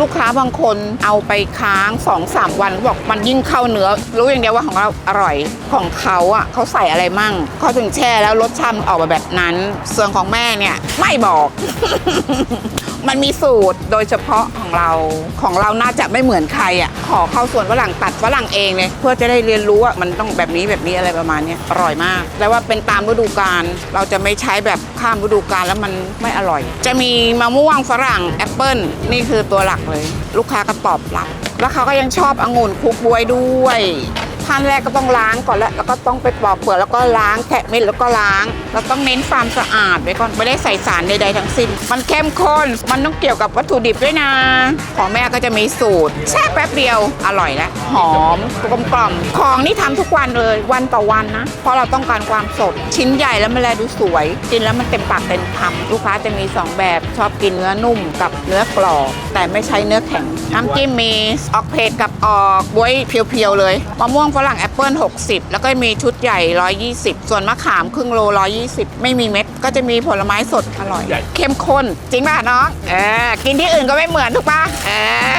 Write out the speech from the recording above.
ลูกค้าบางคนเอาไปค้าง2อสามวันบอกมันยิ่งเข้าเนื้อ รู้อย่างเดียวว่าของเราอร่อยของเขาอะเขาใส่อะไรมั่งเขาถึงแช่แล้วรสชาติมันออกมาแบบนั้น ส่วนของแม่เนี่ยไม่บอก มันมีสูตรโดยเฉพาะของเราของเราน่าจะไม่เหมือนใครอะขอเข้าส่วนฝรั่งตัดฝรั่งเองเลยเพื่อจะได้เรียนรู้ว่ามันต้องแบบนี้แบบนี้อะไรประมาณนี้อร่อยมาก แล้วว่าเป็นตามฤดูกาลเราจะไม่ใช้แบบข้ามฤดูกาลแล้วมันไม่อร่อย จะมีมะม่วงฝรั่งแอปเปิลนี่คือตัวหลักเลย ลูกค้าก็ตอบรับแล้วเขาก็ยังชอบองุ่นคุกบวยด้วย ขั้นแรกก็ต้องล้างก่อนแล้วแล้วก็ต้องไปปอกเปลือกแล้วก็ล้างแกะเม็ดแล้วก็ล้างเราต้องเน้นความสะอาดไว้ก่อนไม่ได้ใส่สารใดๆทั้งสิ้น มันเข้มข้นมันต้องเกี่ยวกับวัตถุดิบด้วยนะ ของแม่ก็จะมีสูตร แช่แป๊บเดียวอร่อยแล้วหอมกลมกล่อมของนี่ทำทุกวันเลยวันต่อวันนะ เพราะเราต้องการความสดชิ้นใหญ่แล้วมันแลดูสวยกินแล้วมันเต็มปากเต็มคำลูกค้าจะมีสองแบบชอบกินเนื้อนุ่มกับเนื้อกรอบแต่ไม่ใช้เนื้อแข็งน้ำจิ้มมีออกเผ็ดกับออกบวยเพียวๆเลยมะม่วงฝรั่งแอปเปิล60 แล้วก็มีชุดใหญ่ 120 ส่วนมะขามครึ่งโล 120 ไม่มีเม็ด ก็จะมีผลไม้สดอร่อยเข้มข้น จริงป่ะน้องเออกินที่อื่นก็ไม่เหมือนถูกป่ะเออ